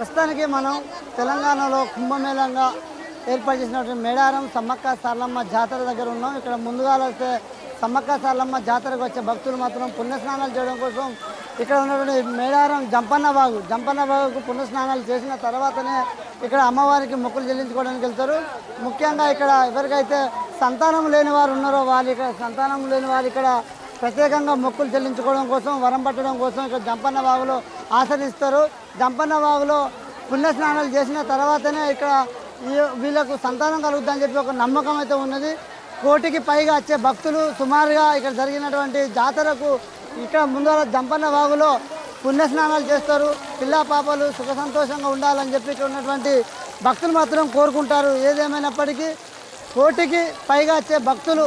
ప్రస్తుతానికి మనం తెలంగాణలో కుంభమేళంగా ఏర్పాటు చేసినటువంటి మేడారం సమ్మక్క సార్లమ్మ జాతర దగ్గర ఉన్నాం. ఇక్కడ ముందుగా వస్తే సమ్మక్క సార్లమ్మ జాతరకు వచ్చే భక్తులు మాత్రం పుణ్యస్నానాలు చేయడం కోసం ఇక్కడ ఉన్నటువంటి మేడారం జంపన్న బాగు జంపన్న బాగుకు పుణ్యస్నానాలు చేసిన తర్వాతనే ఇక్కడ అమ్మవారికి మొక్కులు చెల్లించుకోవడానికి వెళ్తారు. ముఖ్యంగా ఇక్కడ ఎవరికైతే సంతానం లేని వారు ఉన్నారో వాళ్ళు ఇక్కడ సంతానం లేని వారు ఇక్కడ ప్రత్యేకంగా మొక్కులు చెల్లించుకోవడం కోసం వరం పట్టడం కోసం ఇక్కడ జంపన్న వాగులో ఆచరిస్తారు జంపన్న వాగులో పుణ్యస్నానాలు చేసిన తర్వాతనే ఇక్కడ వీళ్ళకు సంతానం కలుగుతుందని చెప్పి ఒక నమ్మకం అయితే ఉన్నది. కోటికి పైగా వచ్చే భక్తులు సుమారుగా ఇక్కడ జరిగినటువంటి జాతరకు ఇక్కడ ముందర జంపన్న వాగులో పుణ్యస్నానాలు చేస్తారు. పిల్ల పాపలు సుఖ సంతోషంగా ఉండాలని చెప్పి ఇక్కడ ఉన్నటువంటి భక్తులు మాత్రం కోరుకుంటారు. ఏదేమైనప్పటికీ కోటికి పైగా వచ్చే భక్తులు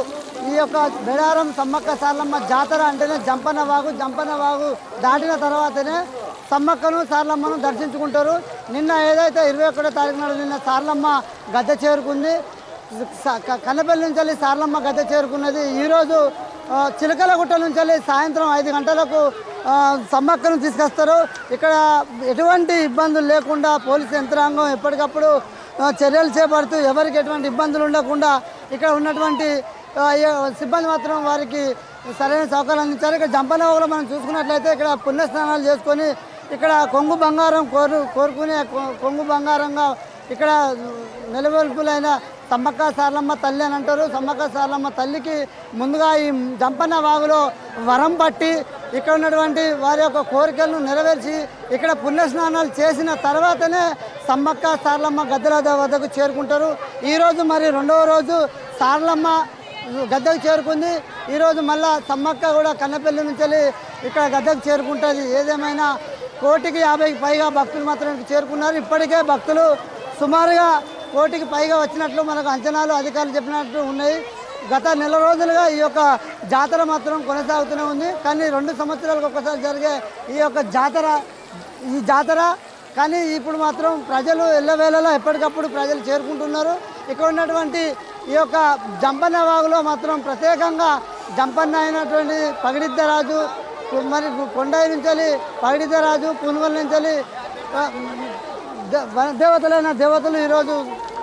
ఈ యొక్క బెడారం సమ్మక్క సార్లమ్మ జాతర అంటేనే జంపన్న వాగు జంపన్న వాగు దాటిన తర్వాతనే సమ్మక్కను సార్లమ్మను దర్శించుకుంటారు. నిన్న ఏదైతే ఇరవై ఒకటో తారీఖు నాడు నిన్న సార్లమ్మ గద్దె చేరుకుంది కన్నపల్లి నుంచి వెళ్ళి సార్లమ్మ గద్దె చేరుకున్నది ఈరోజు చిలకలగుట్ట నుంచి వెళ్ళి సాయంత్రం ఐదు గంటలకు సమ్మక్కను తీసుకొస్తారు. ఇక్కడ ఎటువంటి ఇబ్బందులు లేకుండా పోలీసు యంత్రాంగం ఎప్పటికప్పుడు చర్యలు చేపడుతూ ఎవరికి ఎటువంటి ఇబ్బందులు ఉండకుండా ఇక్కడ ఉన్నటువంటి సిబ్బంది మాత్రం వారికి సరైన సౌకర్యాలు అందించారు. ఇక్కడ జంపనవాగులో మనం చూసుకున్నట్లయితే ఇక్కడ పుణ్యస్నానాలు చేసుకొని ఇక్కడ కొంగు బంగారం కోరు కోరుకునే కొంగు బంగారంగా ఇక్కడ నిలవెల్పులైన సమ్మక్క సార్లమ్మ తల్లి అని అంటారు. సమ్మక్క సార్లమ్మ తల్లికి ముందుగా ఈ జంపన్న వాగులో వరం పట్టి ఇక్కడ ఉన్నటువంటి వారి యొక్క కోరికలను నెరవేర్చి ఇక్కడ పుణ్యస్నానాలు చేసిన తర్వాతనే సమ్మక్క సార్లమ్మ గద్దెల వద్దకు చేరుకుంటారు. ఈరోజు మరి రెండవ రోజు సార్లమ్మ గద్దెకు చేరుకుంది. ఈరోజు మళ్ళా సమ్మక్క కూడా కన్నపల్లి నుంచి వెళ్ళి ఇక్కడ గద్దెకు చేరుకుంటుంది. ఏదేమైనా కోటికి యాభైకి పైగా భక్తులు మాత్రం చేరుకున్నారు. ఇప్పటికే భక్తులు సుమారుగా కోటికి పైగా వచ్చినట్లు మనకు అంచనాలు అధికారులు చెప్పినట్లు ఉన్నాయి. గత నెల రోజులుగా ఈ యొక్క జాతర మాత్రం కొనసాగుతూనే ఉంది. కానీ రెండు సంవత్సరాలకు ఒకసారి జరిగే ఈ యొక్క జాతర ఈ జాతర కానీ ఇప్పుడు మాత్రం ప్రజలు ఎల్లవేళలా ఎప్పటికప్పుడు ప్రజలు చేరుకుంటున్నారు. ఇక్కడ ఉన్నటువంటి ఈ యొక్క జంపన్న వాగులో మాత్రం ప్రత్యేకంగా జంపన్న అయినటువంటి పగిడిద్దరాజు మరి కొండాయి నుంచి పగిడిద్దరాజు పునుగోలు నుంచి దే- దేవతలైన దేవతలు ఈరోజు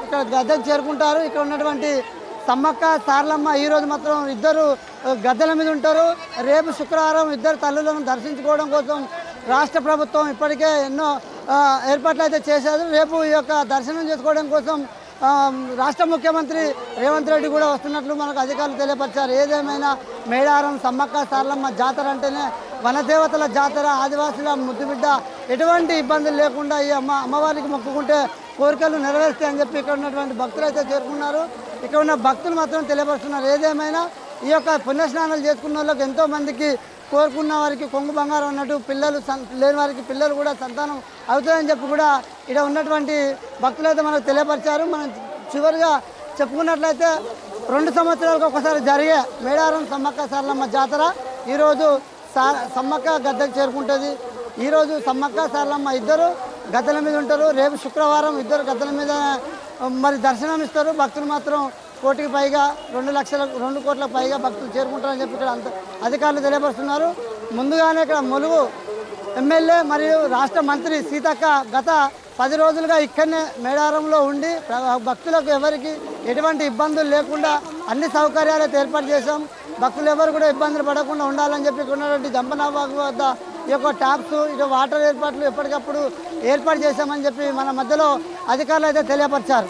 ఇక్కడ గద్దెకు చేరుకుంటారు. ఇక్కడ ఉన్నటువంటి సమ్మక్క సార్లమ్మ ఈరోజు మాత్రం ఇద్దరు గద్దెల మీద ఉంటారు. రేపు శుక్రవారం ఇద్దరు తల్లులను దర్శించుకోవడం కోసం రాష్ట్ర ప్రభుత్వం ఇప్పటికే ఎన్నో ఏర్పాట్లు అయితే చేశారు. రేపు ఈ యొక్క దర్శనం చేసుకోవడం కోసం రాష్ట్ర ముఖ్యమంత్రి రేవంత్ రెడ్డి కూడా వస్తున్నట్లు మనకు అధికారులు తెలియపరిచారు. ఏదేమైనా మేడారం సమ్మక్క సార్లమ్మ జాతర అంటేనే వనదేవతల జాతర ఆదివాసుల ముద్దుబిడ్డ ఎటువంటి ఇబ్బందులు లేకుండా ఈ అమ్మ అమ్మవారికి మొక్కుకుంటే కోరికలు నెరవేరుస్తాయని చెప్పి ఇక్కడ ఉన్నటువంటి భక్తులు అయితే చేరుకున్నారు. ఇక్కడ ఉన్న భక్తులు మాత్రం తెలియపరుస్తున్నారు. ఏదేమైనా ఈ యొక్క పుణ్యస్నానాలు చేసుకున్న వాళ్ళకి ఎంతో మందికి కోరుకున్న వారికి కొంగు బంగారం అన్నట్టు పిల్లలు లేని వారికి పిల్లలు కూడా సంతానం అవుతాయని చెప్పి కూడా ఇక్కడ ఉన్నటువంటి భక్తులైతే మనకు తెలియపరిచారు. మనం చివరిగా చెప్పుకున్నట్లయితే రెండు సంవత్సరాలకు ఒకసారి జరిగే మేడారం సమ్మక్క సార్లమ్మ జాతర ఈరోజు సా సమ్మక్క గద్దెకు చేరుకుంటుంది. ఈరోజు సమ్మక్క సార్లమ్మ ఇద్దరు గద్దెల మీద ఉంటారు. రేపు శుక్రవారం ఇద్దరు గద్దెల మీద మరి దర్శనం ఇస్తారు భక్తులు మాత్రం కోటికి పైగా రెండు లక్షల రెండు కోట్ల పైగా భక్తులు చేరుకుంటారని చెప్పి ఇక్కడ అంత అధికారులు తెలియపరుస్తున్నారు. ముందుగానే ఇక్కడ ములుగు ఎమ్మెల్యే మరియు రాష్ట్ర మంత్రి సీతక్క గత పది రోజులుగా ఇక్కడనే మేడారంలో ఉండి భక్తులకు ఎవరికి ఎటువంటి ఇబ్బందులు లేకుండా అన్ని సౌకర్యాలు ఏర్పాటు చేశాం. భక్తులు ఎవరు కూడా ఇబ్బందులు పడకుండా ఉండాలని చెప్పి ఉన్నటువంటి జంపనాబాబు వద్ద ఈ యొక్క ట్యాప్స్ ఇక వాటర్ ఏర్పాట్లు ఎప్పటికప్పుడు ఏర్పాటు చేశామని చెప్పి మన మధ్యలో అధికారులు అయితే తెలియపరిచారు.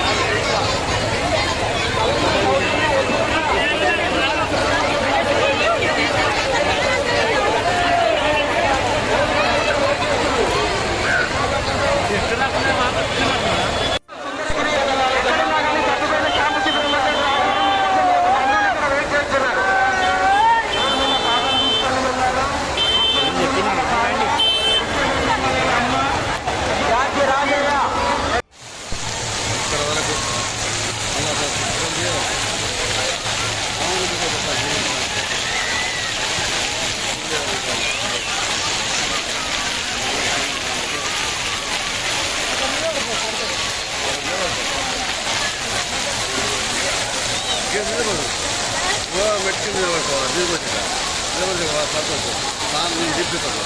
ఎవరిది పడుతుంది సార్ నేను చెప్తాను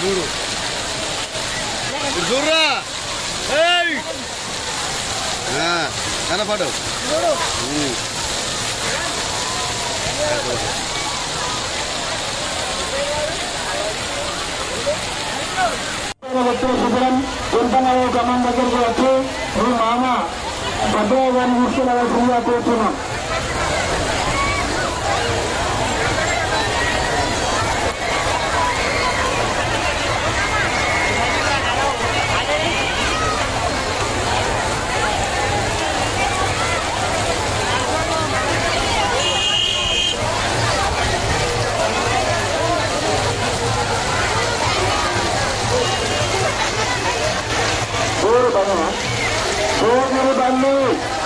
చూడు ఇప్పుడు చూడరా ఏయ్! ఆ, కనపడు ఉమ్. వ్యక్తులు శుభ్రం వెంటనే గమనం దగ్గరికి వచ్చి మీ మామ భద్రయ్య గారిని తీసుకెళ్ళవలసిందిగా కోరుతున్నాం ఊరు Woo!